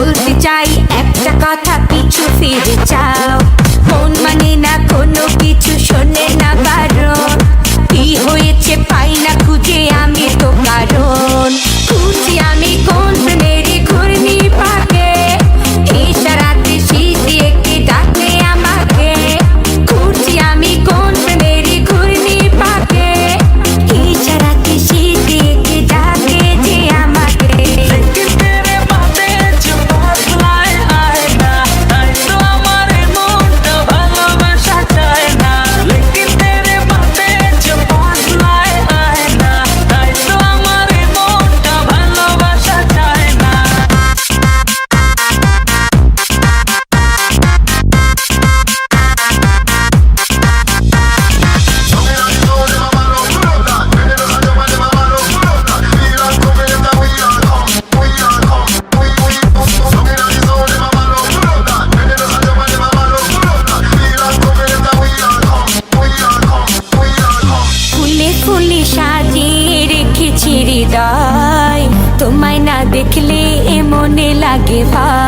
বলতে চাই একটা কথা পিছু ফিরে চাও। না দেখলে এ মনে লাগে পা